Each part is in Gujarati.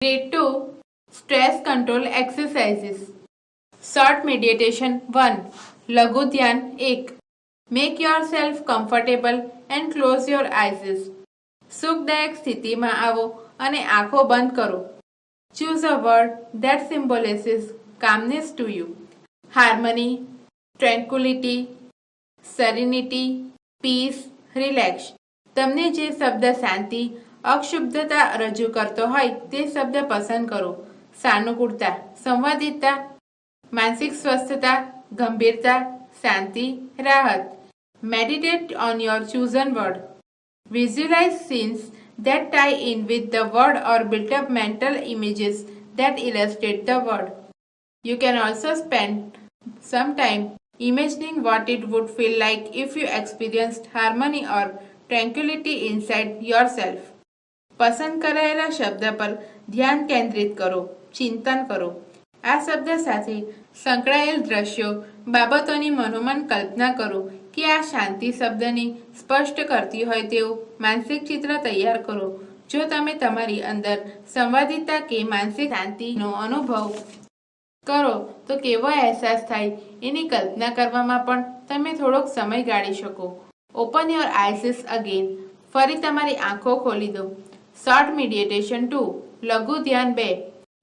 Grade 2 Stress Control Exercises Short Meditation 1 લઘુ ધ્યાન 1 Make yourself comfortable and close your eyes. સુખદાયક સ્થિતિમાં આવો અને આંખો બંધ કરો choose a word that symbolizes calmness to you harmony tranquility, serenity peace relax તમને જે શબ્દ શાંતિ અક્ષુબ્ધતા રજૂ કરતો હોય તે શબ્દ પસંદ કરો સાનુકૂળતા સંવાદિતતા માનસિક સ્વસ્થતા ગંભીરતા શાંતિ રાહત meditate on your chosen word Visualize scenes that tie in with the word or build up mental images that illustrate the word. You can also spend some time imagining what it would feel like if you experienced harmony or tranquility inside yourself. પસંદ કરાયેલા શબ્દ પર ધ્યાન કેન્દ્રિત કરો, ચિંતન કરો. આ શબ્દ સાથે સંકળાયેલ દ્રશ્યો બાબતોની મનોમન કલ્પના કરો કે આ શાંતિ શબ્દને સ્પષ્ટ કરતી હોય તેવું માનસિક ચિત્ર તૈયાર કરો. જો તમે તમારી અંદર સંવાદિતા કે માનસિક શાંતિનો અનુભવ કરો, તો કેવો અહેસાસ થાય એની કલ્પના કરવામાં પણ તમે થોડોક સમય ગાળી શકો. ઓપન યોર આઈસીસ અગેન ફરી તમારી આંખો ખોલી દો. શોર્ટ મેડિટેશન ટુ લઘુ ધ્યાન બે.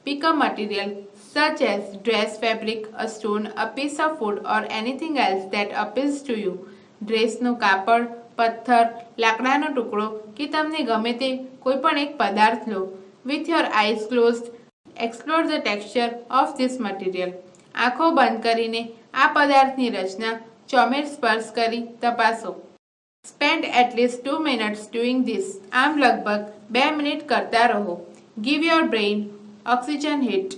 Pick a material such as dress, fabric, a stone, a piece of wood, or anything else that appeals to you. ડ્રેસનું કાપડ, પથ્થર, લાકડાનો ટુકડો કે તમને ગમે તે કોઈ પણ એક પદાર્થ લો. With your eyes closed explore the texture of this material આંખો બંધ કરીને આ પદાર્થની રચના ચોમેર સ્પર્શ કરી તપાસો. spend at least two minutes doing this આમ લગભગ બે મિનિટ કરતા રહો give your brain oxygen hit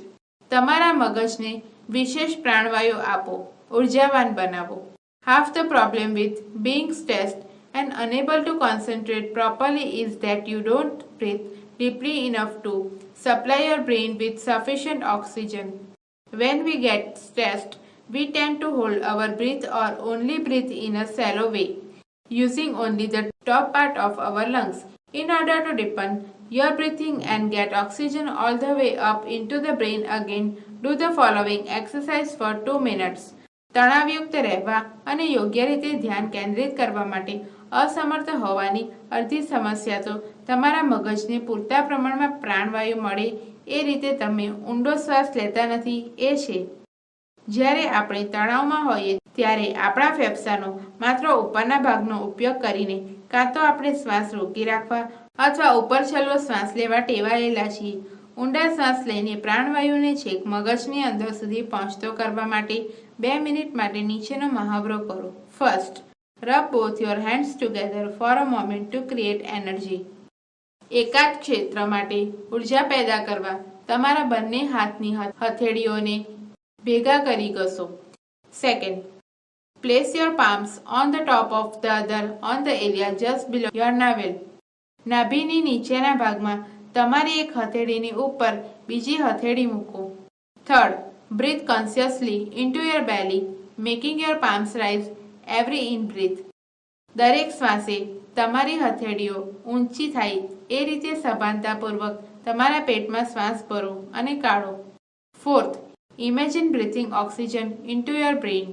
તમારા મગજને વિશેષ પ્રાણવાયુ આપો ઉર્જાવાન બનાવો half the problem with being stressed and unable to concentrate properly is that you don't breathe deeply enough to supply your brain with sufficient oxygen When we get stressed, we tend to hold our breath or only breathe in a shallow way, Using only the top part of our lungs. In order to deepen your breathing and get oxygen all the way up into the brain again, do the following exercise for 2 minutes. તણાવયુક્ત રહેવા અને યોગ્ય રીતે ધ્યાન કેન્દ્રિત કરવા માટે અસમર્થ હોવાની અડધી સમસ્યા તો તમારા મગજને પૂરતા પ્રમાણમાં પ્રાણવાયુ મળે એ રીતે તમે ઊંડો શ્વાસ લેતા નથી એ છે જ્યારે આપણે તણાવમાં હોઈએ ત્યારે આપણા ફેફસાનો માત્ર ઉપરના ભાગનો ઉપયોગ કરીને કાં તો આપણે શ્વાસ રોકી રાખવા અથવા ઉપર છલ્લો શ્વાસ લેવા ટેવાયેલા છીએ. ઊંડા શ્વાસ લઈને પ્રાણવાયુને છેક મગજની અંદર સુધી પહોંચતો કરવા માટે બે મિનિટ માટે નીચેનો મહાવરો કરો. First rub both your hands together for a moment to create energy એકાદ ક્ષેત્ર માટે ઊર્જા પેદા કરવા તમારા બંને હાથની હથ- હથેળીઓને ભેગા કરી ઘસો. Second place your palms on the top of the other on the area just below your navel નાભીની નીચેના ભાગમાં તમારી એક હથેળીની ઉપર બીજી હથેળી મૂકો. Third breathe consciously into your belly making your palms rise every in breath દરેક શ્વાસે તમારી હથેળીઓ ઊંચી થાય એ રીતે સભાનતાપૂર્વક તમારા પેટમાં શ્વાસ ભરો અને કાઢો. Fourth imagine breathing oxygen into your brain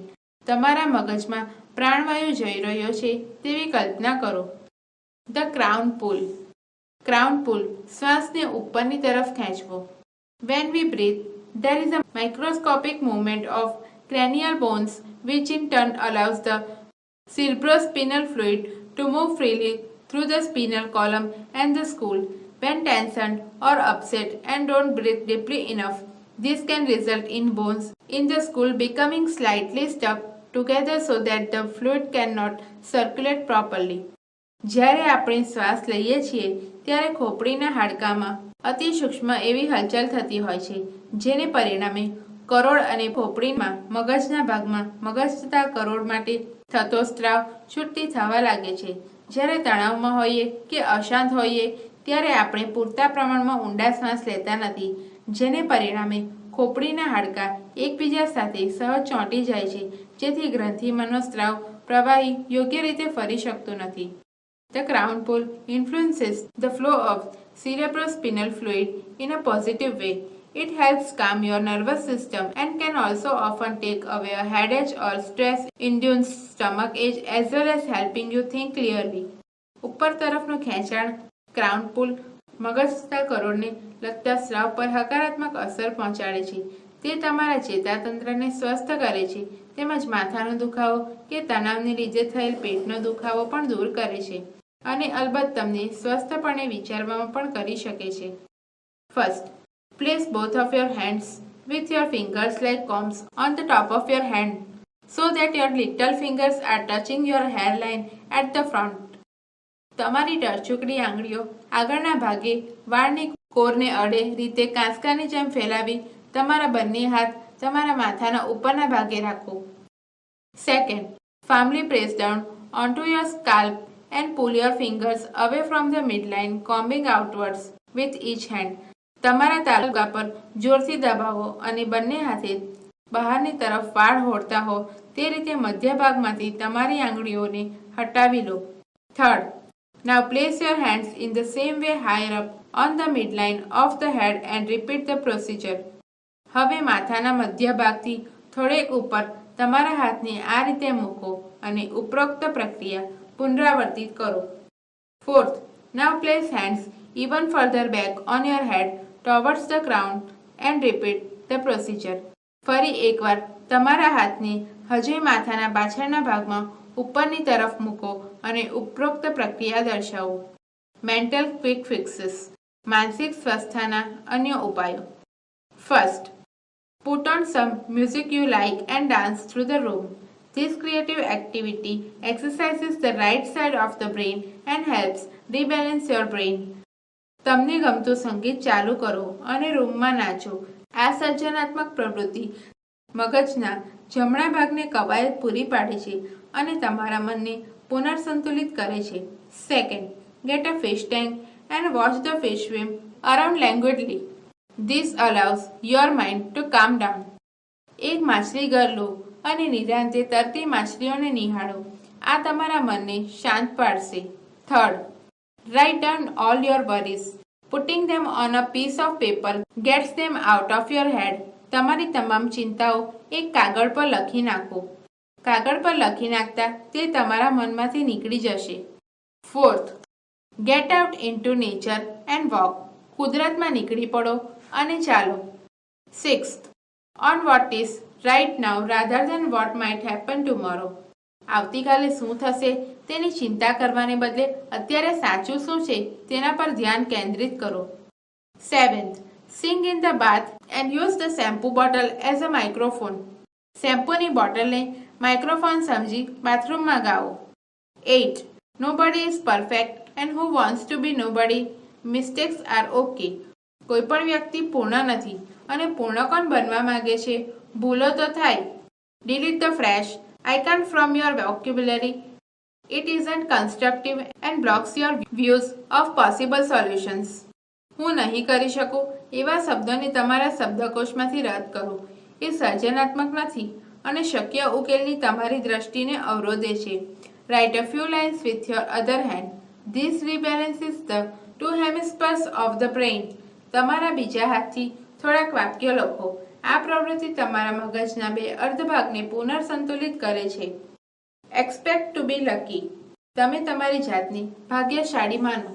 તમારા મગજમાં પ્રાણવાયુ જઈ રહ્યો છે તેવી કલ્પના કરો the crown pull crown pull શ્વાસને ઉપરની તરફ ખેંચવો when we breathe there is a microscopic movement of cranial bones which in turn allows the cerebrospinal fluid to move freely through the spinal column and the skull. When tensioned or upset and don't breathe deeply enough, this can result in bones in the skull becoming slightly stuck together so that the fluid cannot circulate properly. જ્યારે આપણે શ્વાસ લઈએ છીએ, ત્યારે ખોપડીના હાડકામાં અતિ સૂક્ષ્મ એવી હલચલ થતી હોય છે, જેને પરિણામે કરોડ અને ખોપડીમાં મગજના ભાગમાં મગજ તથા કરોડ માટે થતો સ્ત્રાવ છૂટતી થવા લાગે છે જ્યારે તણાવમાં હોઈએ કે અશાંત હોઈએ, ત્યારે આપણે પૂરતા પ્રમાણમાં ઊંડા શ્વાસ લેતા નથી, જેને પરિણામે ખોપડીના હાડકાં એકબીજા સાથે સહજ ચોંટી જાય છે જેથી ગ્રંથિમાંનો સ્ત્રાવ પ્રવાહી યોગ્ય રીતે ફરી શકતો નથી The crown pull influences the flow of cerebrospinal fluid in a positive way. It helps calm your nervous system and can also often take away a headache or stress induced stomach ache as well as helping you think clearly. ઉપર તરફનું ખેંચાણ ક્રાઉન પુલ મગજના કરોડને લગતા સ્રાવ પર હકારાત્મક અસર પહોંચાડે છે તે તમારા ચેતાતંત્રને સ્વસ્થ કરે છે તેમજ માથાનો દુખાવો કે તણાવને લીધે થયેલ પેટનો દુખાવો પણ દૂર કરે છે અને અલબત્ત તમને સ્વસ્થપણે વિચારવામાં પણ કરી શકે છે first Place both of your hands with your fingers like combs on the top of your hand so that your little fingers are touching your hairline at the front. તમારી ટરચુકડી આંગળીઓ આગળના ભાગે વાળની કોરને અડે રીતે કાંસકાની જેમ ફેલાવી તમારા બંને હાથ તમારા માથાના ઉપરના ભાગે રાખો. Second firmly press down onto your scalp and pull fingers away from the midline combing outwards with each hand તમારા તાલુકા પર જોરથી દબાવો અને બંને હાથે બહારની તરફ વાળ હોડતા હો તે રીતે મધ્ય ભાગમાંથી તમારી આંગળીઓને હટાવી લો. Third Now place your hands in the same way higher up on the midline of the head and repeat the procedure. હવે માથાના મધ્ય ભાગથી થોડેક ઉપર તમારા હાથને આ રીતે મૂકો અને ઉપરોક્ત પ્રક્રિયા પુનરાવર્તિત કરો fourth Now place hands even further back on your head towards the crown and repeat the procedure. ફરી એકવાર તમારા હાથને હજુ માથાના પાછળના ભાગમાં ઉપરની તરફ મૂકો અને ઉપરોક્ત પ્રક્રિયા દર્શાવો મેન્ટલ ક્વિક ફિક્સીસ માનસિક સ્વસ્થતાના અન્ય ઉપાયો first Put on some music you like and dance through the room. This creative activity exercises the right side of the brain and helps rebalance your brain. તમને ગમતું સંગીત ચાલુ કરો અને રૂમમાં નાચો આ સર્જનાત્મક પ્રવૃત્તિ મગજના જમણા ભાગને કવાયત પૂરી પાડે છે અને તમારા મનને પુનર્સંતુલિત કરે છે. Second get a fish tank and watch the fish swim around languidly this allows your mind to calm down એક માછલી ઘર લો અને નિરાંતે તરતી માછલીઓને નિહાળો. આ તમારા મનને શાંત પાડશે. Third write down all your worries putting them on a piece of paper gets them out of your head તમારી તમામ ચિંતાઓ એક કાગળ પર લખી નાખો. કાગળ પર લખી નાખતા તે તમારા મનમાંથી નીકળી જશે. Fourth get out into nature and walk કુદરતમાં નીકળી પડો અને ચાલો. Sixth on what is right now rather than what might happen tomorrow આવતીકાલે શું થશે તેની ચિંતા કરવાને બદલે અત્યારે સાચું શું છે તેના પર ધ્યાન કેન્દ્રિત કરો. Seventh sing in the bath and use the shampoo bottle as a microphone શેમ્પૂની બોટલને માઇક્રોફોન સમજી બાથરૂમમાં ગાઓ. Eight nobody is perfect and who wants to be nobody mistakes are okay કોઈ પણ વ્યક્તિ પૂર્ણ નથી અને પૂર્ણ કોણ બનવા માગે છે? ભૂલો તો થાય. Delete the phrase I can't from your vocabulary it is and constructive and blocks your views of possible solutions હું નહીં કરી શકું એવા શબ્દોને તમારા શબ્દકોશમાંથી રદ કરો. એ સર્જનાત્મક નથી. અને શક્ય ઉકેલની તમારી દ્રષ્ટિને અવરોધે છે. Write a few lines with your other hand this rebalances the two hemispheres of the brain તમારા બીજા હાથથી થોડાક વાક્યો લખો. આ પ્રવૃત્તિ તમારા મગજના બે અર્ધભાગને પુનર્સંતુલિત કરે છે. એક્સપેક્ટ ટુ બી લકી તમે તમારી જાતને ભાગ્યશાળી માનો.